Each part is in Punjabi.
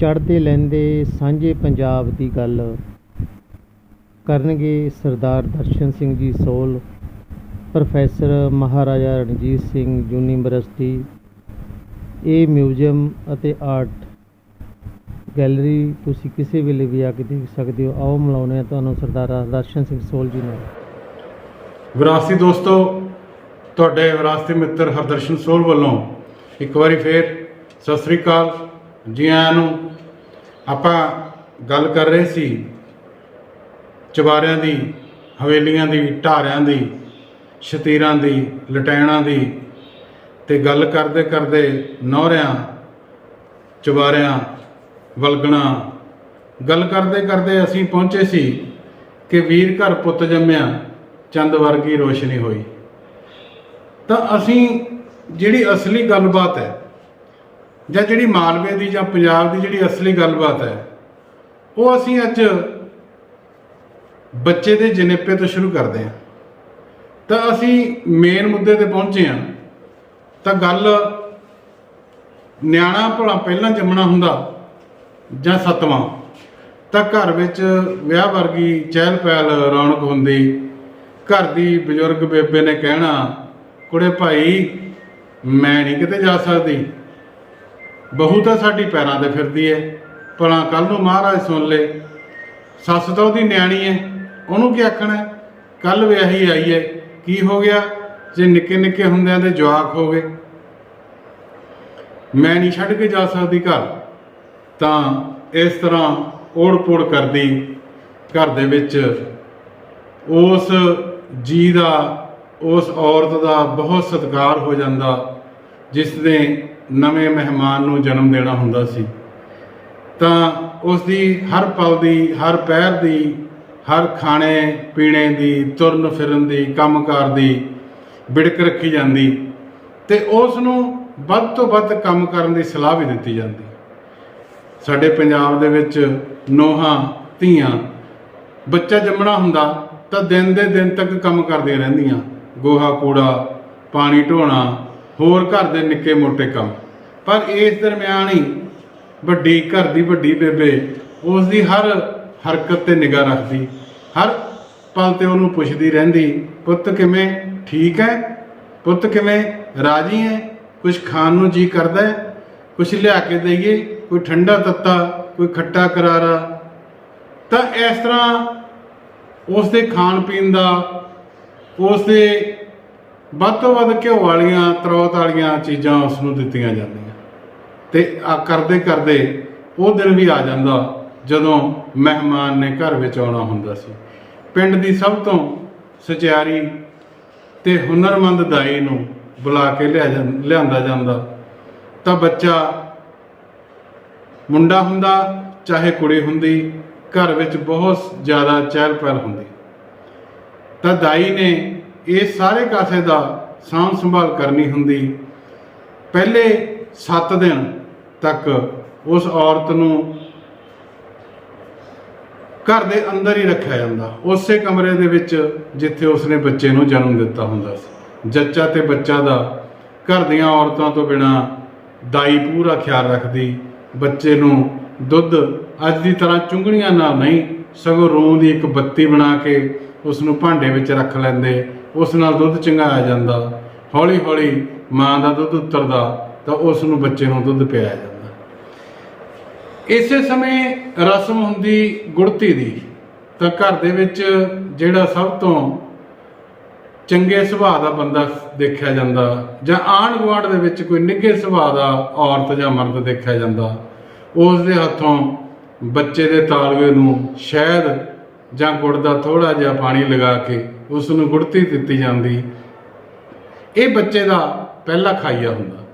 ਚੜ੍ਹਦੇ ਲੈਂਦੇ ਸਾਂਝੇ ਪੰਜਾਬ ਦੀ ਗੱਲ ਕਰਨਗੇ ਸਰਦਾਰ ਦਰਸ਼ਨ ਸਿੰਘ ਜੀ ਸੋਲ, ਪ੍ਰੋਫੈਸਰ ਮਹਾਰਾਜਾ ਰਣਜੀਤ ਸਿੰਘ ਯੂਨੀਵਰਸਿਟੀ, ਇਹ ਮਿਊਜ਼ੀਅਮ ਅਤੇ ਆਰਟ ਗੈਲਰੀ ਤੁਸੀਂ ਕਿਸੇ ਵੇਲੇ ਵੀ ਆ ਕੇ ਦੇਖ ਸਕਦੇ ਹੋ। ਆਓ ਮਿਲਾਉਂਦੇ ਹਾਂ ਤੁਹਾਨੂੰ ਸਰਦਾਰ ਦਰਸ਼ਨ ਸਿੰਘ ਸੋਲ ਜੀ ਨਾਲ। ਵਿਰਾਸਤੀ ਦੋਸਤੋ, ਤੁਹਾਡੇ ਵਿਰਾਸਤੀ ਮਿੱਤਰ ਹਰਦਰਸ਼ਨ ਸੋਲ ਵੱਲੋਂ ਇੱਕ ਵਾਰੀ ਫੇਰ ਸਤਿ ਸ੍ਰੀ ਅਕਾਲ। ਜੀ ਆਇਆਂ ਨੂੰ ਆਪਾਂ ਗੱਲ ਕਰ ਰਹੇ ਸੀ ਚਵਾਰਿਆਂ ਦੀ, ਹਵੇਲੀਆਂ ਦੀ, ਢਾਰਿਆਂ ਦੀ, ਸ਼ਤੀਰਾਂ ਦੀ, ਲਟੈਣਾਂ ਦੀ ਤੇ ਗੱਲ ਕਰਦੇ ਕਰਦੇ ਨੌਰਿਆਂ ਚਵਾਰਿਆਂ ਵਲਗਣਾ, ਗੱਲ ਕਰਦੇ ਕਰਦੇ ਅਸੀਂ ਪਹੁੰਚੇ ਸੀ ਕਿ ਵੀਰ ਘਰ ਪੁੱਤ ਜੰਮਿਆ, ਚੰਦ ਵਰਗੀ ਰੋਸ਼ਨੀ ਹੋਈ। ਤਾਂ ਅਸੀਂ ਜਿਹੜੀ ਅਸਲੀ ਗੱਲਬਾਤ ਹੈ ਜਾਂ ਜਿਹੜੀ ਮਾਲਵੇ ਦੀ ਜਾਂ ਪੰਜਾਬ ਦੀ ਜਿਹੜੀ ਅਸਲੀ ਗੱਲਬਾਤ ਹੈ, ਉਹ ਅਸੀਂ ਅੱਜ ਬੱਚੇ ਦੇ ਜਨੇਪੇ ਤੋਂ ਸ਼ੁਰੂ ਕਰਦੇ ਹਾਂ। ਤਾਂ ਅਸੀਂ ਮੇਨ ਮੁੱਦੇ ਤੇ ਪਹੁੰਚੇ ਹਾਂ। ਤਾਂ ਗੱਲ ਨਿਆਣਾ ਭਲਾ ਪਹਿਲਾਂ ਜੰਮਣਾ ਹੁੰਦਾ ਜਾਂ ਸੱਤਵਾਂ? ਤਾਂ ਘਰ ਵਿੱਚ ਵਿਆਹ ਵਰਗੀ ਚਹਿਲ ਪਹਿਲ ਰੌਣਕ ਹੁੰਦੀ, ਘਰ ਦੀ ਬਜ਼ੁਰਗ ਬੇਬੇ ਨੇ ਕਹਿਣਾ, ਕੁੜੇ ਭਾਈ, ਮੈਂ ਨਹੀਂ ਕਿਤੇ ਜਾ ਸਕਦੀ। ਬਹੂ ਤਾਂ ਸਾਡੀ ਪੈਰਾਂ ਤੇ ਫਿਰਦੀ ਏ, ਭਲਾ ਕੱਲ ਨੂੰ ਮਹਾਰਾਜ ਸੁਣ ਲੇ। ਸੱਸ ਤਾਂ ਉਹਦੀ ਨਿਆਣੀ ਏ, ਉਹਨੂੰ ਕੀ ਆਖਣਾ ਕੱਲ ਵਿਆਹੀ ਆਈ ਏ, ਕੀ ਹੋ ਗਿਆ? ਜੇ ਨਿੱਕੇ ਨਿੱਕੇ ਹੁੰਦਿਆਂ ਦੇ ਜਵਾਕ ਹੋ ਗਏ। ਮੈਂ ਨਹੀਂ ਛੱਡ ਕੇ ਜਾ ਸਕਦੀ ਘਰ। ਤਾਂ ਇਸ ਤਰ੍ਹਾਂ ਓੜ-ਪੋੜ ਕਰਦੀ ਘਰ ਦੇ ਵਿੱਚ। ਉਸ ਜੀ ਦਾ, ਉਸ ਔਰਤ ਦਾ ਬਹੁਤ ਸਤਿਕਾਰ ਹੋ ਜਾਂਦਾ, ਜਿਸ ਨੇ ਨਵੇਂ ਮਹਿਮਾਨ ਨੂੰ ਜਨਮ ਦੇਣਾ ਹੁੰਦਾ ਸੀ। ਤਾਂ ਉਸ ਦੀ ਹਰ ਪਲ ਦੀ, ਹਰ ਪਹਿਰ ਦੀ, ਹਰ ਖਾਣੇ ਪੀਣੇ ਦੀ, ਤੁਰਨ ਫਿਰਨ ਦੀ, ਕੰਮਕਾਰ ਦੀ ਬਿੜਕ ਰੱਖੀ ਜਾਂਦੀ ਤੇ ਉਸ ਨੂੰ ਵੱਧ ਤੋਂ ਵੱਧ ਕੰਮ ਕਰਨ ਦੀ ਸਲਾਹ ਵੀ ਦਿੱਤੀ ਜਾਂਦੀ। ਸਾਡੇ ਪੰਜਾਬ ਦੇ ਵਿੱਚ ਨੋਹਾਂ, ਧੀਆਂ, ਬੱਚਾ ਜੰਮਣਾ ਹੁੰਦਾ ਤਾਂ ਦਿਨ ਦੇ ਦਿਨ ਤੱਕ ਕੰਮ ਕਰਦੀਆਂ ਰਹਿੰਦੀਆਂ। ਗੋਹਾ ਕੂੜਾ, ਪਾਣੀ ਢੋਣਾ ਹੋਰ ਘਰ ਦੇ ਨਿੱਕੇ ਮੋਟੇ ਕੰਮ। ਪਰ ਇਸ ਦਰਮਿਆਨ ਹੀ ਵੱਡੀ, ਘਰ ਦੀ ਵੱਡੀ ਬੇਬੇ ਉਸ ਦੀ ਹਰ ਹਰਕਤ ਤੇ ਨਿਗਾਹ ਰੱਖਦੀ, ਹਰ ਪਲ ਤੇ ਉਹਨੂੰ ਪੁੱਛਦੀ ਰਹਿੰਦੀ, ਪੁੱਤ ਕਿਵੇਂ ਠੀਕ ਹੈ ਪੁੱਤ ਕਿਵੇਂ ਰਾਜੀ ਹੈ ਕੁਝ ਖਾਣ ਨੂੰ ਜੀ ਕਰਦਾ ਹੈ ਕੁਝ ਲਿਆ ਕੇ ਦਈਏ? ਕੋਈ ਠੰਡਾ ਤੱਤਾ, ਕੋਈ ਖੱਟਾ ਕਰਾਰਾ? ਤਾਂ ਇਸ ਤਰ੍ਹਾਂ ਉਸ ਦੇ ਖਾਣ ਪੀਣ ਦਾ ਉਸ ਦੇ ਵੱਧ ਤੋਂ ਵੱਧ ਘਿਓ ਵਾਲੀਆਂ, ਤਰੌਤ ਵਾਲੀਆਂ ਚੀਜ਼ਾਂ ਉਸ ਨੂੰ ਦਿੱਤੀਆਂ ਜਾਂਦੀਆਂ। ਤੇ ਆ ਕਰਦੇ ਕਰਦੇ ਉਹ ਦਿਨ ਵੀ ਆ ਜਾਂਦਾ ਜਦੋਂ ਮਹਿਮਾਨ ਨੇ ਘਰ ਵਿੱਚ ਆਉਣਾ ਹੁੰਦਾ ਸੀ। ਪਿੰਡ ਦੀ ਸਭ ਤੋਂ ਸਚਿਆਰੀ ਤੇ ਹੁਨਰਮੰਦ ਦਾਈ ਨੂੰ ਬੁਲਾ ਕੇ ਲਿਆ ਜਾਂ- ਲਿਆਂਦਾ ਜਾਂਦਾ। ਤਾਂ ਬੱਚਾ ਮੁੰਡਾ ਹੁੰਦਾ, ਚਾਹੇ ਕੁੜੀ ਹੁੰਦੀ, ਘਰ ਵਿੱਚ ਬਹੁਤ ਜ਼ਿਆਦਾ ਚਹਿਲ ਪਹਿਲ ਹੁੰਦੀ। ਤਾਂ ਦਾਈ ਨੇ ਇਹ ਸਾਰੇ ਕਾਸੇ ਦਾ ਸਾਂਭ ਸੰਭਾਲ ਕਰਨੀ ਹੁੰਦੀ। ਪਹਿਲੇ 7 ਦਿਨ ਤੱਕ ਉਸ ਔਰਤ ਨੂੰ ਘਰ ਦੇ ਅੰਦਰ ਹੀ ਰੱਖਿਆ ਜਾਂਦਾ। ਉਸੇ ਕਮਰੇ ਦੇ ਵਿੱਚ ਜਿੱਥੇ ਉਸਨੇ ਬੱਚੇ ਨੂੰ ਜਨਮ ਦਿੱਤਾ ਹੁੰਦਾ ਸੀ। ਜੱਚਾ ਤੇ ਬੱਚਾ ਦਾ ਘਰ ਦੀਆਂ ਔਰਤਾਂ ਤੋਂ ਬਿਨਾ ਦਾਈ ਪੂਰਾ ਖਿਆਲ ਰੱਖਦੀ। ਬੱਚੇ ਨੂੰ ਦੁੱਧ ਅੱਜ ਦੀ ਤਰ੍ਹਾਂ ਚੁੰਗਣੀਆਂ ਨਾਲ ਨਹੀਂ, ਸਗੋਂ ਰੂੰ ਦੀ ਇੱਕ ਬੱਤੀ ਬਣਾ ਕੇ ਉਸ ਨੂੰ ਭਾਂਡੇ ਵਿੱਚ ਰੱਖ ਲੈਂਦੇ। ਉਸ ਨਾਲ ਦੁੱਧ ਚੰਗਾਇਆ ਜਾਂਦਾ। ਹੌਲੀ ਹੌਲੀ ਮਾਂ ਦਾ ਦੁੱਧ ਉਤਰਦਾ ਤਾਂ ਉਸ ਨੂੰ ਬੱਚੇ ਨੂੰ ਦੁੱਧ ਪਿਆਇਆ ਜਾਂਦਾ। ਇਸੇ ਸਮੇਂ ਰਸਮ ਹੁੰਦੀ ਗੁੜਤੀ ਦੀ। ਤਾਂ ਘਰ ਦੇ ਵਿੱਚ ਜਿਹੜਾ ਸਭ ਤੋਂ ਚੰਗੇ ਸੁਭਾਅ ਦਾ ਬੰਦਾ ਦੇਖਿਆ ਜਾਂਦਾ ਜਾਂ ਆਂਢ ਗੁਆਂਢ ਦੇ ਵਿੱਚ ਕੋਈ ਨਿੱਘੇ ਸੁਭਾਅ ਦਾ ਔਰਤ ਜਾਂ ਮਰਦ ਦੇਖਿਆ ਜਾਂਦਾ, ਉਸ ਦੇ ਹੱਥੋਂ ਬੱਚੇ ਦੇ ਤਾਲਵੇ ਨੂੰ ਸ਼ਹਿਦ ਜਾਂ ਗੁੜ ਦਾ ਥੋੜਾ ਜਿਹਾ ਪਾਣੀ ਲਗਾ ਕੇ ਉਸ ਨੂੰ ਗੁੜਤੀ ਦਿੱਤੀ ਜਾਂਦੀ। ਇਹ ਬੱਚੇ ਦਾ ਪਹਿਲਾ ਖਾਈਆ ਹੁੰਦਾ।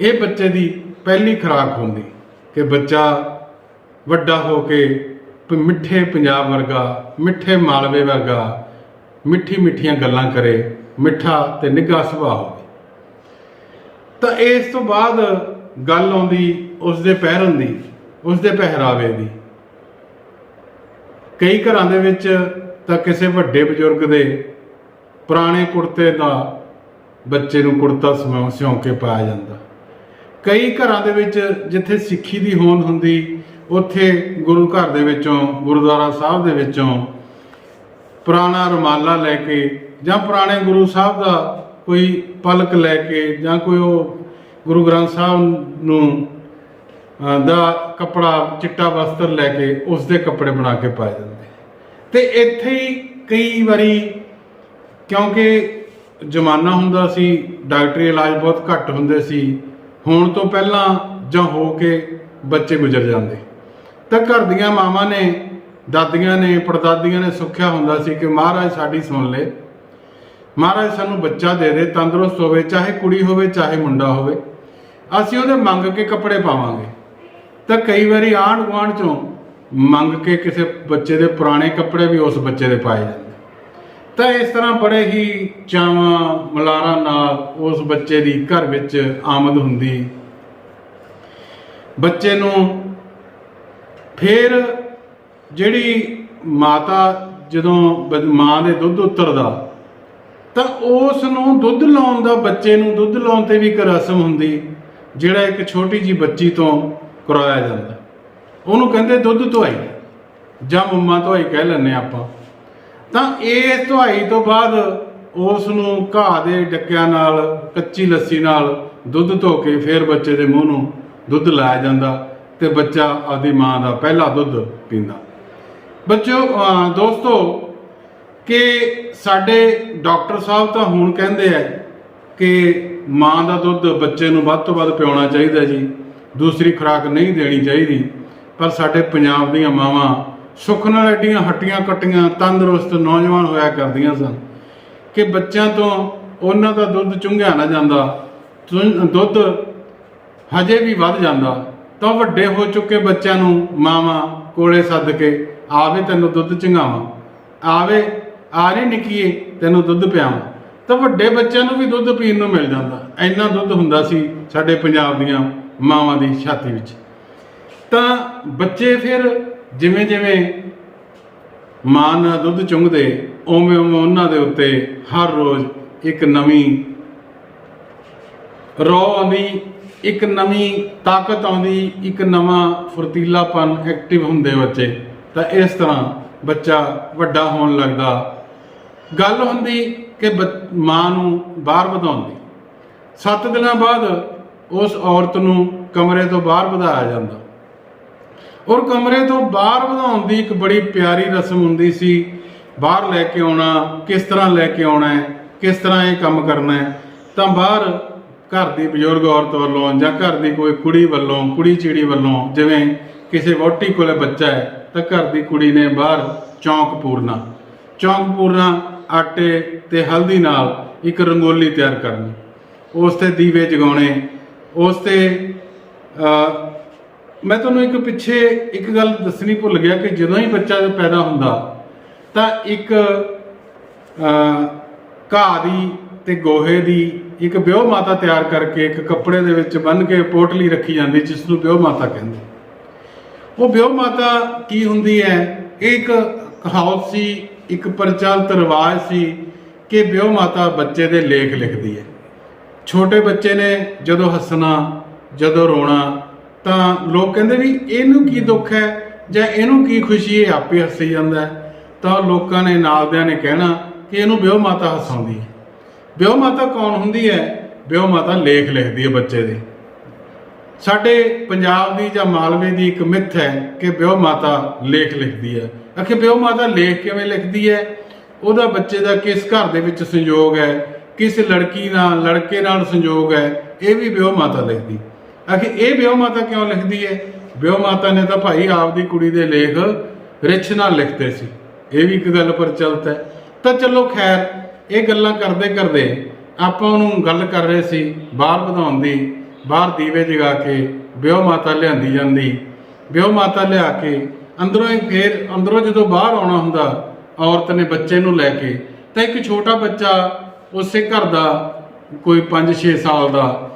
ਇਹ ਬੱਚੇ ਦੀ ਪਹਿਲੀ ਖੁਰਾਕ ਹੁੰਦੀ ਕਿ ਬੱਚਾ ਵੱਡਾ ਹੋ ਕੇ ਮਿੱਠੇ ਪੰਜਾਬ ਵਰਗਾ, ਮਿੱਠੇ ਮਾਲਵੇ ਵਰਗਾ, ਮਿੱਠੀ ਮਿੱਠੀਆਂ ਗੱਲਾਂ ਕਰੇ, ਮਿੱਠਾ ਤੇ ਨਿੱਘਾ ਸੁਭਾਅ ਹੋਵੇ। ਤਾਂ ਇਸ ਤੋਂ ਬਾਅਦ ਗੱਲ ਆਉਂਦੀ ਉਸ ਦੇ ਪਹਿਰਨ ਦੀ ਉਸ ਦੇ ਪਹਿਰਾਵੇ ਦੀ। ਕਈ ਘਰਾਂ ਦੇ ਵਿੱਚ ਤਾਂ ਕਿਸੇ ਵੱਡੇ ਬਜ਼ੁਰਗ ਦੇ ਪੁਰਾਣੇ ਕੁੜਤੇ ਦਾ ਬੱਚੇ ਨੂੰ ਕੁੜਤਾ ਸਿਉਂ ਸਿਉਂ ਕੇ ਪਾਇਆ ਜਾਂਦਾ। ਕਈ ਘਰਾਂ ਦੇ ਵਿੱਚ ਜਿੱਥੇ ਸਿੱਖੀ ਦੀ ਹੋਂਦ ਹੁੰਦੀ, ਉੱਥੇ ਗੁਰੂ ਘਰ ਦੇ ਵਿੱਚੋਂ, ਗੁਰਦੁਆਰਾ ਸਾਹਿਬ ਦੇ ਵਿੱਚੋਂ ਪੁਰਾਣਾ ਰੁਮਾਲਾ ਲੈ ਕੇ ਜਾਂ ਪੁਰਾਣੇ ਗੁਰੂ ਸਾਹਿਬ ਦਾ ਕੋਈ ਪਲਕ ਲੈ ਕੇ ਜਾਂ ਕੋਈ ਉਹ ਗੁਰੂ ਗ੍ਰੰਥ ਸਾਹਿਬ ਨੂੰ ਦਾ ਕੱਪੜਾ, ਚਿੱਟਾ ਵਸਤਰ ਲੈ ਕੇ ਉਸ ਦੇ ਕੱਪੜੇ ਬਣਾ ਕੇ ਪਾਏ ਜਾਂਦੇ। ਤੇ ਇੱਥੇ ਹੀ ਕਈ ਵਾਰੀ, ਕਿਉਂਕਿ ਜ਼ਮਾਨਾ ਹੁੰਦਾ ਸੀ, ਡਾਕਟਰੀ ਇਲਾਜ ਬਹੁਤ ਘੱਟ ਹੁੰਦੇ ਸੀ, ਹੋਣ ਤੋਂ ਪਹਿਲਾਂ ਜਾਂ ਹੋ ਕੇ ਬੱਚੇ ਗੁਜ਼ਰ ਜਾਂਦੇ। ਤਾਂ ਘਰ ਦੀਆਂ ਮਾਵਾਂ ਨੇ, ਦਾਦੀਆਂ ਨੇ, ਪੜਦਾਦੀਆਂ ਨੇ ਸੁੱਖਿਆ ਹੁੰਦਾ ਸੀ ਕਿ ਮਹਾਰਾਜ ਸਾਡੀ ਸੁਣ ਲੈ। ਮਹਾਰਾਜ ਸਾਨੂੰ ਬੱਚਾ ਦੇ ਦੇ, ਤੰਦਰੁਸਤ ਹੋਵੇ, ਚਾਹੇ ਕੁੜੀ ਹੋਵੇ, ਚਾਹੇ ਮੁੰਡਾ ਹੋਵੇ। ਅਸੀਂ ਉਹਦੇ ਮੰਗ ਕੇ ਕੱਪੜੇ ਪਾਵਾਂਗੇ। ਤਾਂ ਕਈ ਵਾਰੀ ਆਂਢ ਗੁਆਂਢ ਚੋਂ ਮੰਗ ਕੇ ਕਿਸੇ ਬੱਚੇ ਦੇ ਪੁਰਾਣੇ ਕੱਪੜੇ ਵੀ ਉਸ ਬੱਚੇ ਦੇ ਪਾਏ ਜਾਂਦੇ। ਤਾਂ ਇਸ ਤਰ੍ਹਾਂ ਬੜੇ ਹੀ ਚਾਵਾਂ, ਮਲਾਰਾਂ ਨਾਲ ਉਸ ਬੱਚੇ ਦੀ ਘਰ ਵਿੱਚ ਆਮਦ ਹੁੰਦੀ। ਬੱਚੇ ਨੂੰ ਫਿਰ ਜਿਹੜੀ ਮਾਤਾ ਜਦੋਂ ਮਾਂ ਦੇ ਦੁੱਧ ਉਤਰਦਾ, ਤਾਂ ਉਸ ਨੂੰ ਦੁੱਧ ਲਾਉਣ ਦਾ, ਬੱਚੇ ਨੂੰ ਦੁੱਧ ਲਾਉਣ ਤੇ ਵੀ ਇੱਕ ਰਸਮ ਹੁੰਦੀ, ਜਿਹੜਾ ਇੱਕ ਛੋਟੀ ਜੀ ਬੱਚੀ ਤੋਂ ਕਰਾਇਆ ਜਾਂਦਾ। ਉਹਨੂੰ ਕਹਿੰਦੇ ਦੁੱਧ ਧੁਆਈ। ਜਾਂ ਮੰਮਾ ਧੁਆਈ ਕਹਿ ਲੈਂਦੇ ਆਪਾਂ। ਤਾਂ ਇਸ ਧੁਆਈ ਤੋਂ ਬਾਅਦ ਉਸ ਨੂੰ ਘਾਹ ਦੇ ਡੱਕਿਆਂ ਨਾਲ, ਕੱਚੀ ਲੱਸੀ ਨਾਲ ਦੁੱਧ ਧੋ ਕੇ ਫਿਰ ਬੱਚੇ ਦੇ ਮੂੰਹ ਨੂੰ ਦੁੱਧ ਲਾਇਆ ਜਾਂਦਾ ਤੇ ਬੱਚਾ ਆਪਦੀ ਮਾਂ ਦਾ ਪਹਿਲਾ ਦੁੱਧ ਪੀਂਦਾ। ਬੱਚੋ ਦੋਸਤੋ, ਕਿ ਸਾਡੇ ਡਾਕਟਰ ਸਾਹਿਬ ਤਾਂ ਹੁਣ ਕਹਿੰਦੇ ਆ ਕਿ ਮਾਂ ਦਾ ਦੁੱਧ ਬੱਚੇ ਨੂੰ ਵੱਧ ਤੋਂ ਵੱਧ ਪਿਉਣਾ ਚਾਹੀਦਾ ਜੀ। ਦੂਸਰੀ ਖੁਰਾਕ ਨਹੀਂ ਦੇਣੀ ਚਾਹੀਦੀ। ਪਰ ਸਾਡੇ ਪੰਜਾਬ ਦੀਆਂ ਮਾਵਾਂ ਸੁੱਖ ਨਾਲ ਐਡੀਆਂ ਹੱਟੀਆਂ ਕੱਟੀਆਂ ਤੰਦਰੁਸਤ ਨੌਜਵਾਨ ਹੋਇਆ ਕਰਦੀਆਂ ਸਨ ਕਿ ਬੱਚਿਆਂ ਤੋਂ ਉਹਨਾਂ ਦਾ ਦੁੱਧ ਚੁੰਘਿਆ ਨਾ ਜਾਂਦਾ ਚੁੰ- ਦੁੱਧ ਹਜੇ ਵੀ ਵੱਧ ਜਾਂਦਾ। ਤਾਂ ਵੱਡੇ ਹੋ ਚੁੱਕੇ ਬੱਚਿਆਂ ਨੂੰ ਮਾਵਾਂ ਕੋਲੇ ਸੱਦ ਕੇ, ਆਵੇ ਤੈਨੂੰ ਦੁੱਧ ਚੰਗਾਵਾਂ ਆਵੇ, ਆ ਰਹੀ ਨਿੱਕੀਏ, ਤੈਨੂੰ ਦੁੱਧ ਪਿਆਵਾਂ। ਤਾਂ ਵੱਡੇ ਬੱਚਿਆਂ ਨੂੰ ਵੀ ਦੁੱਧ ਪੀਣ ਨੂੰ ਮਿਲ ਜਾਂਦਾ। ਇੰਨਾ ਦੁੱਧ ਹੁੰਦਾ ਸੀ ਸਾਡੇ ਪੰਜਾਬ ਦੀਆਂ ਮਾਵਾਂ ਦੀ ਛਾਤੀ ਵਿੱਚ। ਤਾਂ ਬੱਚੇ ਫਿਰ ਜਿਵੇਂ ਜਿਵੇਂ ਮਾਂ ਨਾਲ ਦੁੱਧ ਚੁੰਘਦੇ ਉਵੇਂ ਉਵੇਂ ਉਹਨਾਂ ਦੇ ਉੱਤੇ ਹਰ ਰੋਜ਼ ਇੱਕ ਨਵੀਂ ਰੋ ਆਉਂਦੀ, ਇੱਕ ਨਵੀਂ ਤਾਕਤ ਆਉਂਦੀ, ਇੱਕ ਨਵਾਂ ਫੁਰਤੀਲਾਪਨ ਐਕਟਿਵ ਹੁੰਦੇ ਬੱਚੇ। ਤਾਂ ਇਸ ਤਰ੍ਹਾਂ ਬੱਚਾ ਵੱਡਾ ਹੋਣ ਲੱਗਦਾ। ਗੱਲ ਹੁੰਦੀ ਕਿ ਬ- ਮਾਂ ਨੂੰ ਬਾਹਰ ਵਧਾਉਂਦੀ। 7 ਦਿਨਾਂ ਬਾਅਦ ਉਸ ਔਰਤ ਨੂੰ ਕਮਰੇ ਤੋਂ ਬਾਹਰ ਵਧਾਇਆ ਜਾਂਦਾ। ਔਰ ਕਮਰੇ ਤੋਂ ਬਾਹਰ ਵਧਾਉਣ ਦੀ ਇੱਕ ਬੜੀ ਪਿਆਰੀ ਰਸਮ ਹੁੰਦੀ ਸੀ, ਬਾਹਰ ਲੈ ਕੇ ਆਉਣਾ, ਕਿਸ ਤਰ੍ਹਾਂ ਲੈ ਕੇ ਆਉਣਾ ਹੈ, ਕਿਸ ਤਰ੍ਹਾਂ ਇਹ ਕੰਮ ਕਰਨਾ ਹੈ, ਤਾਂ ਬਾਹਰ ਘਰ ਦੀ ਬਜ਼ੁਰਗ ਔਰਤ ਵੱਲੋਂ ਜਾਂ ਘਰ ਦੀ ਕੋਈ ਕੁੜੀ ਵੱਲੋਂ, ਕੁੜੀ ਚਿੜੀ ਵੱਲੋਂ, ਜਿਵੇਂ ਕਿਸੇ ਵਹੁਟੀ ਕੋਲੇ ਬੱਚਾ ਹੈ, ਤਾਂ ਘਰ ਦੀ ਕੁੜੀ ਨੇ ਬਾਹਰ ਚੌਂਕ ਪੂਰਨਾ। ਚੌਂਕ ਪੂਰਨਾ, ਆਟੇ ਤੇ ਹਲਦੀ ਨਾਲ ਇੱਕ ਰੰਗੋਲੀ ਤਿਆਰ ਕਰਨੀ। ਉਸ ਤੇ ਦੀਵੇ ਜਗਾਉਣੇ, ਉਸ ਤੇ ਮੈਂ ਤੁਹਾਨੂੰ ਇੱਕ ਪਿੱਛੇ ਇੱਕ ਗੱਲ ਦੱਸਣੀ ਭੁੱਲ ਗਿਆ ਕਿ ਜਦੋਂ ਹੀ ਬੱਚਾ ਪੈਦਾ ਹੁੰਦਾ, ਤਾਂ ਇੱਕ ਘਾਹ ਦੀ ਤੇ ਗੋਹੇ ਦੀ ਇੱਕ ਵਿਆਹ ਮਾਤਾ ਤਿਆਰ ਕਰਕੇ ਇੱਕ ਕੱਪੜੇ ਦੇ ਵਿੱਚ ਬੰਨ੍ਹ ਕੇ ਪੋਟਲੀ ਰੱਖੀ ਜਾਂਦੀ ਜਿਸ ਨੂੰ ਵਿਆਹ ਮਾਤਾ ਕਹਿੰਦੇ। ਉਹ ਵਿਆਹ ਮਾਤਾ ਕੀ ਹੁੰਦੀ ਹੈ? ਇਹ ਇੱਕ ਕਹਾਵਤ ਸੀ, ਇੱਕ ਪ੍ਰਚਲਿਤ ਰਿਵਾਜ ਸੀ ਕਿ ਵਿਆਹ ਮਾਤਾ ਬੱਚੇ ਦੇ ਲੇਖ ਲਿਖਦੀ ਹੈ। ਛੋਟੇ ਬੱਚੇ ਨੇ ਜਦੋਂ ਹੱਸਣਾ, ਜਦੋਂ ਰੋਣਾ ਤਾਂ ਲੋਕ ਕਹਿੰਦੇ ਵੀ ਇਹਨੂੰ ਕੀ ਦੁੱਖ ਹੈ ਜਾਂ ਇਹਨੂੰ ਕੀ ਖੁਸ਼ੀ ਹੈ ਆਪੇ ਹੱਸੀ ਜਾਂਦਾ ਤਾਂ ਲੋਕਾਂ ਨੇ ਨਾਲਦਿਆਂ ਨੇ ਕਹਿਣਾ ਕਿ ਇਹਨੂੰ ਵਿਆਹ ਮਾਤਾ ਹਸਾਉਂਦੀ ਹੈ। ਵਿਆਹ ਮਾਤਾ ਕੌਣ ਹੁੰਦੀ ਹੈ? ਵਿਆਹ ਮਾਤਾ ਲੇਖ ਲਿਖਦੀ ਹੈ ਬੱਚੇ ਦੇ। ਸਾਡੇ ਪੰਜਾਬ ਦੀ ਜਾਂ ਮਾਲਵੇ ਦੀ ਇੱਕ ਮਿੱਥ ਹੈ ਕਿ ਵਿਆਹ ਮਾਤਾ ਲੇਖ ਲਿਖਦੀ ਹੈ। ਅਖੇ ਵਿਆਹ ਮਾਤਾ ਲੇਖ ਕਿਵੇਂ ਲਿਖਦੀ ਹੈ? ਉਹਦਾ ਬੱਚੇ ਦਾ ਕਿਸ ਘਰ ਦੇ ਵਿੱਚ ਸੰਯੋਗ ਹੈ? ਕਿਸ ਲੜਕੀ ਨਾਲ, ਲੜਕੇ ਨਾਲ ਸੰਯੋਗ ਹੈ? ਇਹ ਵੀ ਵਿਆਹ ਮਾਤਾ ਲਿਖਦੀ। ਅਖੇ ਇਹ ਵਿਆਹ ਮਾਤਾ ਕਿਉਂ ਲਿਖਦੀ ਹੈ ਵਿਆਹ ਮਾਤਾ ਨੇ ਤਾਂ ਭਾਈ ਆਪਦੀ ਕੁੜੀ ਦੇ ਲੇਖ ਰਿਛ ਨਾਲ ਲਿਖਦੇ ਸੀ। ਇਹ ਵੀ ਇੱਕ ਗੱਲ ਪ੍ਰਚਲਿਤ ਹੈ। ਤਾਂ ਚਲੋ ਖੈਰ, ਇਹ ਗੱਲਾਂ ਕਰਦੇ ਕਰਦੇ ਆਪਾਂ ਉਹਨੂੰ ਗੱਲ ਕਰ ਰਹੇ ਸੀ, ਬਾਹਰ ਵਧਾਉਣ ਦੀ, ਬਾਹਰ ਦੀਵੇ ਜਗਾ ਕੇ ਵਿਆਹ ਮਾਤਾ ਲਿਆਂਦੀ ਜਾਂਦੀ। ਵਿਆਹ ਮਾਤਾ ਲਿਆ ਕੇ ਅੰਦਰੋਂ ਹੀ ਫੇਰ, ਅੰਦਰੋਂ ਜਦੋਂ ਬਾਹਰ ਆਉਣਾ ਹੁੰਦਾ, ਔਰਤ ਨੇ ਬੱਚੇ ਨੂੰ ਲੈ ਕੇ, ਤਾਂ ਇੱਕ ਛੋਟਾ ਬੱਚਾ ਉਸੇ ਘਰ ਦਾ, ਕੋਈ 5-6 ਸਾਲ ਦਾ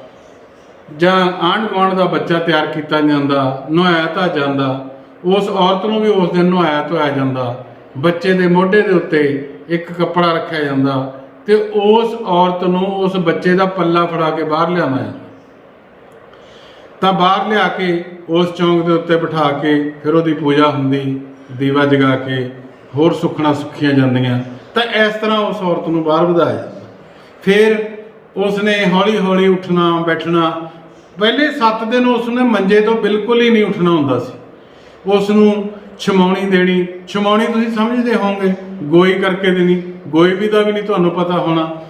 ਜਾਂ ਆਂਢ ਗੁਆਂਢ ਦਾ ਬੱਚਾ ਤਿਆਰ ਕੀਤਾ ਜਾਂਦਾ, ਨਹਾਇਆ ਤਾਂ ਜਾਂਦਾ, ਉਸ ਔਰਤ ਨੂੰ ਵੀ ਉਸ ਦਿਨ ਨਹਾਇਆ ਧੋਇਆ ਜਾਂਦਾ, ਬੱਚੇ ਦੇ ਮੋਢੇ ਦੇ ਉੱਤੇ ਇੱਕ ਕੱਪੜਾ ਰੱਖਿਆ ਜਾਂਦਾ ਤੇ ਉਸ ਔਰਤ ਨੂੰ ਉਸ ਬੱਚੇ ਦਾ ਪੱਲਾ ਫੜਾ ਕੇ ਬਾਹਰ ਲਿਆਉਂਦਾ ਜਾਂਦਾ। ਤਾਂ ਬਾਹਰ ਲਿਆ ਕੇ ਉਸ ਚੌਂਕ ਦੇ ਉੱਤੇ ਬਿਠਾ ਕੇ ਫਿਰ ਉਹਦੀ ਪੂਜਾ ਹੁੰਦੀ, ਦੀਵਾ ਜਗਾ ਕੇ ਹੋਰ ਸੁੱਖਣਾ ਸੁੱਖੀਆਂ ਜਾਂਦੀਆਂ। ਤਾਂ ਇਸ ਤਰ੍ਹਾਂ ਉਸ ਔਰਤ ਨੂੰ ਬਾਹਰ ਵਧਾਇਆ ਜਾਂਦਾ। ਫਿਰ ਉਸਨੇ ਹੌਲੀ ਹੌਲੀ ਉੱਠਣਾ, ਬੈਠਣਾ। ਪਹਿਲੇ 7 ਦਿਨ ਉਸਨੇ ਮੰਜੇ ਤੋਂ ਬਿਲਕੁਲ ਹੀ ਨਹੀਂ ਉੱਠਣਾ ਹੁੰਦਾ ਸੀ। ਉਸ ਨੂੰ ਛਮਾਉਣੀ ਦੇਣੀ। ਛਮਾਉਣੀ ਤੁਸੀਂ ਸਮਝਦੇ ਹੋਵੋਗੇ, ਗੋਈ ਕਰਕੇ ਦੇਣੀ। ਗੋਈ ਵੀ ਦਾ ਵੀ ਨਹੀਂ ਤੁਹਾਨੂੰ ਪਤਾ ਹੋਣਾ।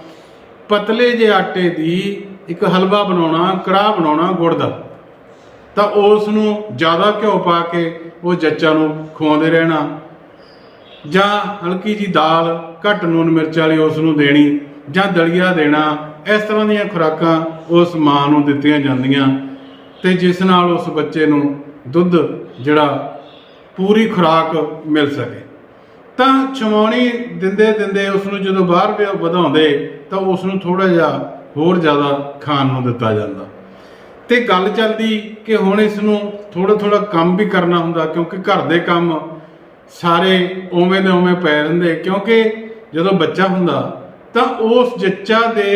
ਪਤਲੇ ਜੇ ਆਟੇ ਦੀ ਇੱਕ ਹਲਵਾ ਬਣਾਉਣਾ, ਕੜਾਹ ਬਣਾਉਣਾ ਗੁੜ ਦਾ। ਤਾਂ ਉਸ ਨੂੰ ਜ਼ਿਆਦਾ ਘਿਓ ਪਾ ਕੇ ਉਹ ਜੱਚਾ ਨੂੰ ਖਵਾਉਂਦੇ ਰਹਿਣਾ। ਜਾਂ ਹਲਕੀ ਜੀ ਦਾਲ, ਘੱਟ ਨੂਨ ਮਿਰਚ ਵਾਲੀ ਉਸ ਨੂੰ ਦੇਣੀ। ਜਾਂ ਦਲੀਆ ਦੇਣਾ, ਇਸ ਤਰ੍ਹਾਂ ਦੀਆਂ ਖੁਰਾਕਾਂ ਉਸ ਮਾਂ ਨੂੰ ਦਿੱਤੀਆਂ ਜਾਂਦੀਆਂ ਤੇ ਜਿਸ ਨਾਲ ਉਸ ਬੱਚੇ ਨੂੰ ਦੁੱਧ ਜਿਹੜਾ ਪੂਰੀ ਖੁਰਾਕ ਮਿਲ ਸਕੇ। ਤਾਂ ਚਮਾਉਣੀ ਦਿੰਦੇ ਦਿੰਦੇ ਉਸ ਨੂੰ ਜਦੋਂ ਬਾਹਰ ਵੀ, ਵਧਾਉਂਦੇ ਤਾਂ ਉਸ ਨੂੰ ਥੋੜਾ ਜਿਹਾ ਹੋਰ ਜ਼ਿਆਦਾ ਖਾਣ ਨੂੰ ਦਿੱਤਾ ਜਾਂਦਾ। ਤੇ ਗੱਲ ਚੱਲਦੀ ਕਿ ਹੁਣ ਇਸ ਨੂੰ ਥੋੜਾ ਥੋੜਾ ਕੰਮ ਵੀ ਕਰਨਾ ਹੁੰਦਾ ਕਿਉਂਕਿ ਘਰ ਦੇ ਕੰਮ ਸਾਰੇ ਉਵੇਂ ਦੇ ਉਵੇਂ ਪੈ ਰਹਿੰਦੇ ਕਿਉਂਕਿ ਜਦੋਂ ਬੱਚਾ ਹੁੰਦਾ ਤਾਂ ਉਸ ਜੱਚਾ ਦੇ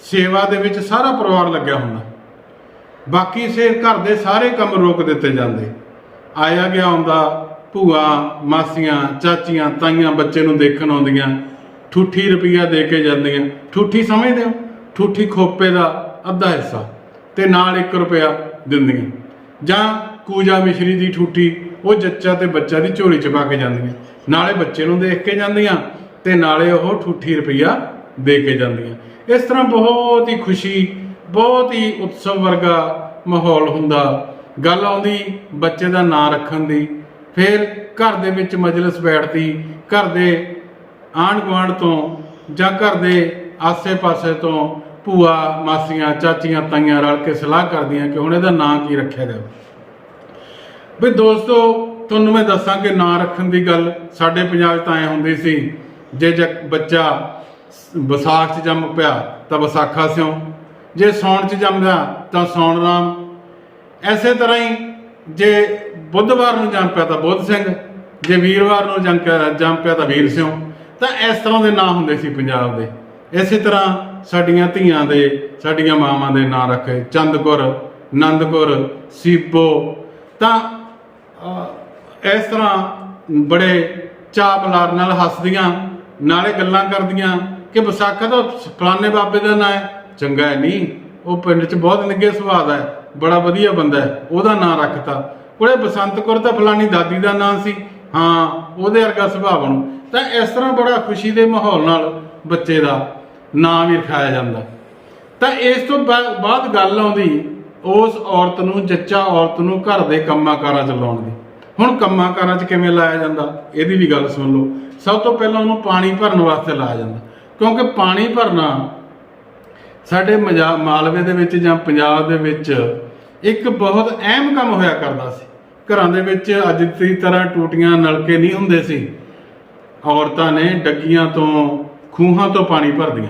ਸੇਵਾ ਦੇ ਵਿੱਚ ਸਾਰਾ ਪਰਿਵਾਰ ਲੱਗਿਆ ਹੁੰਦਾ। ਬਾਕੀ ਸੇ ਘਰ ਦੇ ਸਾਰੇ ਕੰਮ ਰੋਕ ਦਿੱਤੇ ਜਾਂਦੇ। ਆਇਆ ਗਿਆ ਹੁੰਦਾ ਭੂਆ, ਮਾਸੀਆਂ, ਚਾਚੀਆਂ, ਤਾਈਆਂ ਬੱਚੇ ਨੂੰ ਦੇਖਣ ਆਉਂਦੀਆਂ। ਠੂਠੀ ਰੁਪਈਆ ਦੇ ਕੇ ਜਾਂਦੀਆਂ। ਠੂਠੀ ਸਮਝਦੇ ਹੋ? ਠੂਠੀ ਖੋਪੇ ਦਾ ਅੱਧਾ ਹਿੱਸਾ ਤੇ ਨਾਲ 1 ਰੁਪਿਆ ਦਿੰਦੀਆਂ। ਜਾਂ ਕੂਜਾ ਮਿਸ਼ਰੀ ਦੀ ਠੂਠੀ ਉਹ ਜੱਚਾ ਤੇ ਬੱਚਾ ਦੀ ਝੋਲੀ ਚ ਪਾ ਕੇ ਜਾਂਦੀਆਂ। ਨਾਲੇ ਬੱਚੇ ਨੂੰ ਦੇਖ ਕੇ ਜਾਂਦੀਆਂ। ਤੇ ਨਾਲੇ ਉਹ ਠੂਠੀ ਰੁਪਈਆ ਦੇ ਕੇ ਜਾਂਦੀਆਂ। ਇਸ ਤਰ੍ਹਾਂ ਬਹੁਤ ਹੀ ਖੁਸ਼ੀ, ਬਹੁਤ ਹੀ ਉਤਸਵ ਵਰਗਾ ਮਾਹੌਲ ਹੁੰਦਾ। ਗੱਲ ਆਉਂਦੀ ਬੱਚੇ ਦਾ ਨਾਂ ਰੱਖਣ ਦੀ। ਫਿਰ ਘਰ ਦੇ ਵਿੱਚ ਮਜਲਿਸ ਬੈਠਦੀ, ਘਰ ਦੇ ਆਂਢ ਗੁਆਂਢ ਤੋਂ ਜਾਂ ਘਰ ਦੇ ਆਸੇ-ਪਾਸੇ ਤੋਂ ਭੂਆ, ਮਾਸੀਆਂ, ਚਾਚੀਆਂ, ਤਾਈਆਂ ਰਲ ਕੇ ਸਲਾਹ ਕਰਦੀਆਂ ਕਿ ਹੁਣ ਇਹਦਾ ਨਾਂ ਕੀ ਰੱਖਿਆ ਜਾਵੇ। ਵੀ ਦੋਸਤੋ, ਤੁਹਾਨੂੰ ਮੈਂ ਦੱਸਾਂ ਕਿ ਨਾਂ ਰੱਖਣ ਦੀ ਗੱਲ ਸਾਡੇ ਪੰਜਾਬ 'ਚ ਤਾਂ ਐ ਹੁੰਦੀ ਸੀ। ਜੇ ਜ- ਬੱਚਾ ਵਿਸਾਖ 'ਚ ਜੰਮ ਪਿਆ ਤਾਂ ਵਿਸਾਖਾ ਸਿਉ। ਜੇ ਸੌਣ 'ਚ ਜੰਮਦਾ ਤਾਂ ਸੌਣ ਰਾਮ। ਐਸੇ ਤਰ੍ਹਾਂ ਹੀ ਜੇ ਬੁੱਧਵਾਰ ਨੂੰ ਜੰਮ ਪਿਆ ਤਾਂ ਬੁੱਧ ਸਿੰਘ। ਜੇ ਵੀਰਵਾਰ ਨੂੰ ਜੰਮ ਪਿਆ ਜੰਮ ਪਿਆ ਤਾਂ ਵੀਰ ਸਿਉ। ਤਾਂ ਇਸ ਤਰ੍ਹਾਂ ਦੇ ਨਾਂ ਹੁੰਦੇ ਸੀ ਪੰਜਾਬ ਦੇ। ਇਸੇ ਤਰ੍ਹਾਂ ਸਾਡੀਆਂ ਧੀਆਂ ਦੇ, ਸਾਡੀਆਂ ਮਾਵਾਂ ਦੇ ਨਾਂ ਰੱਖੇ। ਚੰਦਕੁਰ, ਨੰਦਕੁਰ, ਸੀਪੋ। ਤਾਂ ਇਸ ਤਰ੍ਹਾਂ ਬੜੇ ਚਾਅ ਬਲਾਰ ਨਾਲ ਹੱਸਦੀਆਂ। ਨਾਲੇ ਗੱਲਾਂ ਕਰਦੀਆਂ ਕਿ ਵਿਸਾਖਾ ਤਾਂ ਫਲਾਣੇ ਬਾਬੇ ਦਾ ਨਾਂ ਹੈ। ਚੰਗਾ ਹੈ ਨਹੀਂ। ਉਹ ਪਿੰਡ 'ਚ ਬਹੁਤ ਨਿੱਘੇ ਸੁਭਾਅ ਦਾ ਹੈ। ਬੜਾ ਵਧੀਆ ਬੰਦਾ ਹੈ। ਉਹਦਾ ਨਾਂ ਰੱਖਤਾ। ਕੋਲੇ ਬਸੰਤ ਕੌਰ ਤਾਂ ਫਲਾਣੀ ਦਾਦੀ ਦਾ ਨਾਂ ਸੀ। ਹਾਂ, ਉਹਦੇ ਵਰਗਾ ਸੁਭਾਅ ਨੂੰ ਤਾਂ ਇਸ ਤਰ੍ਹਾਂ ਬੜਾ ਖੁਸ਼ੀ ਦੇ ਮਾਹੌਲ ਨਾਲ ਬੱਚੇ ਦਾ ਨਾਂ ਵੀ ਰਖਾਇਆ ਜਾਂਦਾ। ਤਾਂ ਇਸ ਤੋਂ ਬਾਅਦ ਗੱਲ ਆਉਂਦੀ, ਉਸ ਔਰਤ ਨੂੰ, ਜੱਚਾ ਔਰਤ ਨੂੰ ਘਰ ਦੇ ਕੰਮਾਂ ਕਾਰਾਂ 'ਚ ਲਾਉਣ ਦੀ। ਹੁਣ ਕੰਮਾਂ ਕਾਰਾਂ 'ਚ ਕਿਵੇਂ ਲਾਇਆ ਜਾਂਦਾ? ਇਹਦੀ ਵੀ ਗੱਲ ਸੁਣ ਲਓ। ਸਭ ਤੋਂ ਪਹਿਲਾਂ ਉਹਨੂੰ ਪਾਣੀ ਭਰਨ ਵਾਸਤੇ ਲਾਇਆ ਜਾਂਦਾ। ਕਿਉਂਕਿ ਪਾਣੀ ਭਰਨਾ ਸਾਡੇ ਮਜਾ- ਮਾਲਵੇ ਦੇ ਵਿੱਚ ਜਾਂ ਪੰਜਾਬ ਦੇ ਵਿੱਚ ਇੱਕ ਬਹੁਤ ਅਹਿਮ ਕੰਮ ਹੋਇਆ ਕਰਦਾ ਸੀ। ਘਰਾਂ ਦੇ ਵਿੱਚ ਅੱਜ ਦੀ ਤਰ੍ਹਾਂ ਟੂਟੀਆਂ ਨਲਕੇ ਨਹੀਂ ਹੁੰਦੇ ਸੀ। ਔਰਤਾਂ ਨੇ ਡੱਗੀਆਂ ਤੋਂ, ਖੂਹਾਂ ਤੋਂ ਪਾਣੀ ਭਰਦੀਆਂ।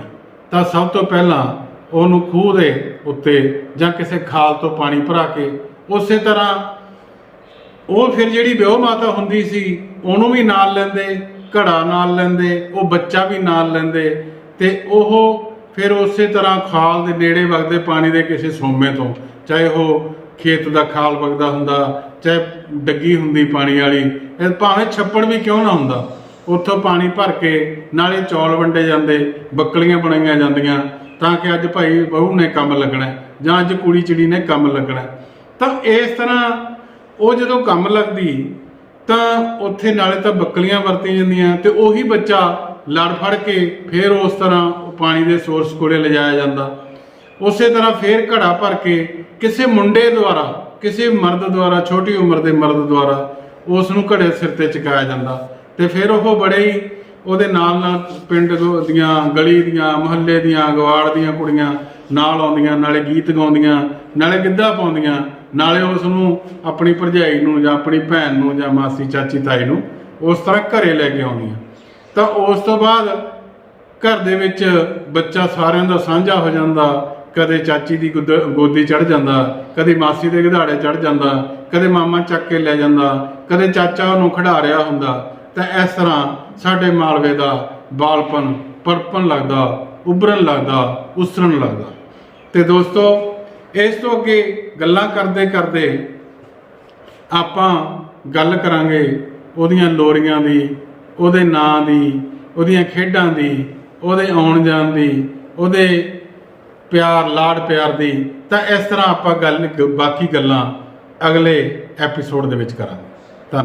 ਤਾਂ ਸਭ ਤੋਂ ਪਹਿਲਾਂ ਉਹਨੂੰ ਖੂਹ ਦੇ ਉੱਤੇ ਜਾਂ ਕਿਸੇ ਖਾਲ ਤੋਂ ਪਾਣੀ ਭਰਾ ਕੇ ਉਸੇ ਤਰ੍ਹਾਂ ਉਹ ਫਿਰ ਜਿਹੜੀ ਵਿਆਹ ਮਾਤਾ ਹੁੰਦੀ ਸੀ, ਉਹਨੂੰ ਵੀ ਨਾਲ ਲੈਂਦੇ, ਘੜਾ ਨਾਲ ਲੈਂਦੇ, ਉਹ ਬੱਚਾ ਵੀ ਨਾਲ ਲੈਂਦੇ ਤੇ ਉਹ ਫਿਰ ਉਸੇ ਤਰ੍ਹਾਂ ਖਾਲ ਦੇ ਨੇੜੇ ਵਗਦੇ ਪਾਣੀ ਦੇ ਕਿਸੇ ਸੋਮੇ ਤੋਂ, ਚਾਹੇ ਉਹ ਖੇਤ ਦਾ ਖਾਲ ਵਗਦਾ ਹੁੰਦਾ, ਚਾਹੇ ਡੱਗੀ ਹੁੰਦੀ ਪਾਣੀ ਵਾਲੀ, ਇਹ ਭਾਵੇਂ ਛੱਪੜ ਵੀ ਕਿਉਂ ਨਾ ਹੁੰਦਾ, ਉੱਥੋਂ ਪਾਣੀ ਭਰ ਕੇ ਨਾਲੇ ਚੌਲ ਵੰਡੇ ਜਾਂਦੇ, ਬੱਕਲੀਆਂ ਬਣਾਈਆਂ ਜਾਂਦੀਆਂ, ਤਾਂ ਕਿ ਅੱਜ ਭਾਈ ਬਹੂ ਨੇ ਕੰਮ ਲੱਗਣਾ, ਜਾਂ ਅੱਜ ਕੁੜੀ ਚਿੜੀ ਨੇ ਕੰਮ ਲੱਗਣਾ। ਤਾਂ ਇਸ ਤਰ੍ਹਾਂ ਉਹ ਜਦੋਂ ਕੰਮ ਲੱਗਦੀ, ਤਾਂ ਉੱਥੇ ਨਾਲੇ ਤਾਂ ਬੱਕਲੀਆਂ ਵਰਤੀਆਂ ਜਾਂਦੀਆਂ ਤੇ ਉਹੀ ਬੱਚਾ ਲੜ ਫੜ ਕੇ ਫਿਰ ਉਸ ਤਰ੍ਹਾਂ ਪਾਣੀ ਦੇ ਸੋਰਸ ਕੋਲੇ ਲਿਜਾਇਆ ਜਾਂਦਾ। ਉਸੇ ਤਰ੍ਹਾਂ ਫਿਰ ਘੜਾ ਭਰ ਕੇ ਕਿਸੇ ਮੁੰਡੇ ਦੁਆਰਾ, ਕਿਸੇ ਮਰਦ ਦੁਆਰਾ, ਛੋਟੀ ਉਮਰ ਦੇ ਮਰਦ ਦੁਆਰਾ ਉਸ ਨੂੰ ਘੜੇ ਸਿਰ ਤੇ ਚੁਕਾਇਆ ਜਾਂਦਾ। ਤੇ ਫਿਰ ਉਹ ਬੜੇ ਹੀ ਉਹਦੇ ਨਾਲ ਨਾਲ ਪਿੰਡ ਦੀਆਂ, ਗਲੀ ਦੀਆਂ, ਮੁਹੱਲੇ ਦੀਆਂ, ਗਵਾੜ ਦੀਆਂ ਕੁੜੀਆਂ ਨਾਲ ਆਉਂਦੀਆਂ, ਨਾਲੇ ਗੀਤ ਗਾਉਂਦੀਆਂ, ਨਾਲੇ ਗਿੱਧਾ ਪਾਉਂਦੀਆਂ। ਨਾਲੇ ਉਸ ਨੂੰ ਆਪਣੀ ਭਰਜਾਈ ਨੂੰ ਜਾਂ ਆਪਣੀ ਭੈਣ ਨੂੰ ਜਾਂ ਮਾਸੀ ਚਾਚੀ ਤਾਈ ਨੂੰ ਉਸ ਤਰ੍ਹਾਂ ਘਰੇ ਲੈ ਕੇ ਆਉਂਦੀਆਂ। ਤਾਂ ਉਸ ਤੋਂ ਬਾਅਦ ਘਰ ਦੇ ਵਿੱਚ ਬੱਚਾ ਸਾਰਿਆਂ ਦਾ ਸਾਂਝਾ ਹੋ ਜਾਂਦਾ, ਕਦੇ ਚਾਚੀ ਦੀ ਗੁੱਦ- ਗੋਦੀ ਚੜ ਜਾਂਦਾ, ਕਦੇ ਮਾਸੀ ਦੇ ਗਧਾੜੇ ਚੜ ਜਾਂਦਾ, ਕਦੇ ਮਾਮਾ ਚੱਕ ਕੇ ਲੈ ਜਾਂਦਾ, ਕਦੇ ਚਾਚਾ ਉਹਨੂੰ ਖਿਡਾ ਰਿਹਾ ਹੁੰਦਾ। ਤਾਂ ਇਸ ਤਰ੍ਹਾਂ ਸਾਡੇ ਮਾਲਵੇ ਦਾ ਬਾਲਪਨ ਪਰਪਨ ਲੱਗਦਾ, ਉਭਰਨ ਲੱਗਦਾ, ਉਸਰਨ ਲੱਗਦਾ। ਤੇ ਦੋਸਤੋ ਇਸ ਤੋਂ ਅੱਗੇ ਗੱਲਾਂ ਕਰਦੇ ਕਰਦੇ ਆਪਾਂ ਗੱਲ ਕਰਾਂਗੇ ਉਹਦੀਆਂ ਲੋਰੀਆਂ ਦੀ, ਉਹਦੇ ਨਾਂ ਦੀ, ਉਹਦੀਆਂ ਖੇਡਾਂ ਦੀ, ਉਹਦੇ ਆਉਣ ਜਾਣ ਦੀ, ਉਹਦੇ ਪਿਆਰ, ਲਾਡ ਪਿਆਰ ਦੀ। ਤਾਂ ਇਸ ਤਰ੍ਹਾਂ ਆਪਾਂ ਗੱਲ, ਬਾਕੀ ਗੱਲਾਂ ਅਗਲੇ ਐਪੀਸੋਡ ਦੇ ਵਿੱਚ ਕਰਾਂਗੇ।